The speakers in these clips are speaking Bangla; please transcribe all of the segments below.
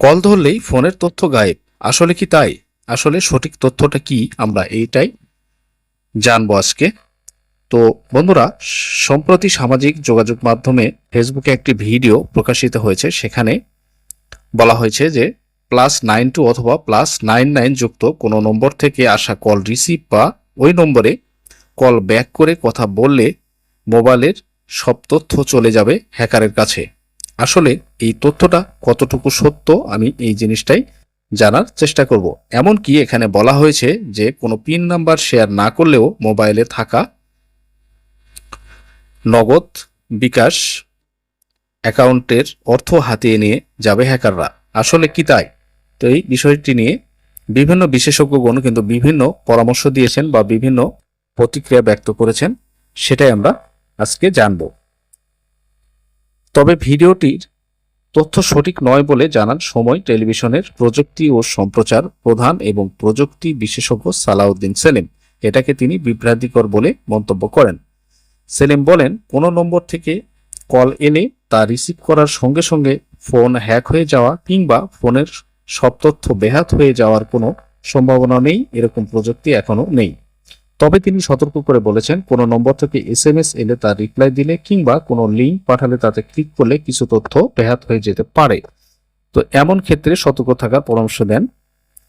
কল ধরলেই ফোনের তথ্য গায়েব। আসলে কি তাই? আসলে সঠিক তথ্যটা কি? আমরা এইটাই জানব আজকে। তো বন্ধুরা, সম্প্রতি সামাজিক যোগাযোগ মাধ্যমে ফেসবুকে একটি ভিডিও প্রকাশিত হয়েছে। সেখানে বলা হয়েছে যে প্লাস নাইন টু অথবা প্লাস নাইন নাইন যুক্ত কোনো নম্বর থেকে আসা কল রিসিভ বা ওই নম্বরে কল ব্যাক করে কথা বললে মোবাইলের সব তথ্য চলে যাবে হ্যাকারের কাছে। আসলে এই তথ্যটা কতটুকু সত্য আমি এই জিনিসটাই জানার চেষ্টা করব। এমনকি এখানে বলা হয়েছে যে কোনো পিন নাম্বার শেয়ার না করলেও মোবাইলে থাকা নগদ বিকাশ অ্যাকাউন্টের অর্থ হাতিয়ে নিয়ে যাবে হ্যাকাররা। আসলে কি তাই? তো এই বিষয়টি নিয়ে বিভিন্ন বিশেষজ্ঞগণ কিন্তু বিভিন্ন পরামর্শ দিয়েছেন বা বিভিন্ন প্রতিক্রিয়া ব্যক্ত করেছেন, সেটাই আমরা আজকে জানব। তবে ভিডিওটির তথ্য সঠিক নয় বলে জানান সময় টেলিভিশনের প্রযুক্তি ও সম্প্রচার প্রধান এবং প্রযুক্তি বিশেষজ্ঞ সালাউদ্দিন সেলিম। এটাকে তিনি বিভ্রান্তিকর বলে মন্তব্য করেন। সেলিম বলেন, কোনো নম্বর থেকে কল এলে তা রিসিভ করার সঙ্গে সঙ্গে ফোন হ্যাক হয়ে যাওয়া কিংবা ফোনের সব তথ্য বেহাত হয়ে যাওয়ার কোনো সম্ভাবনা নেই। এরকম প্রযুক্তি এখনও নেই। তবে তিনি সতর্ক করে বলেছেন, কোনো নম্বর থেকে এস এম এস এলে তার রিপ্লাই দিলে কিংবা কোনো লিঙ্ক পাঠালে তাতে ক্লিক করলে কিছু তথ্য ব্যাহাত হয়ে যেতে পারে। তো এমন ক্ষেত্রে সতর্ক থাকার পরামর্শ দেন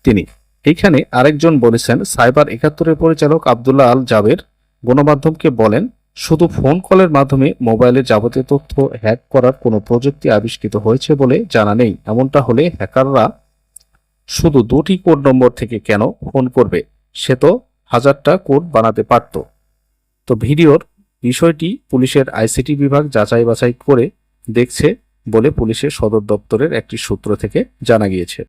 তিনি। এইখানে আরেকজন বলেছেন, সাইবার একাত্তরের পরিচালক আবদুল্লাহ আল জাবের গণমাধ্যমকে বলেন, শুধু ফোন কলের মাধ্যমে মোবাইলের যাবতীয় তথ্য হ্যাক করার কোনো প্রযুক্তি আবিষ্কৃত হয়েছে বলে জানা নেই। এমনটা হলে হ্যাকাররা শুধু দুটি কোড নম্বর থেকে কেন ফোন করবে? সে তো হাজারটা কোড বানাতে পারত। তো ভিডিওর বিষয়টি পুলিশের আইসিটি বিভাগ যাচাই বাছাই করে দেখছে বলে পুলিশের সদর দপ্তরের একটি সূত্র থেকে জানা গিয়েছে।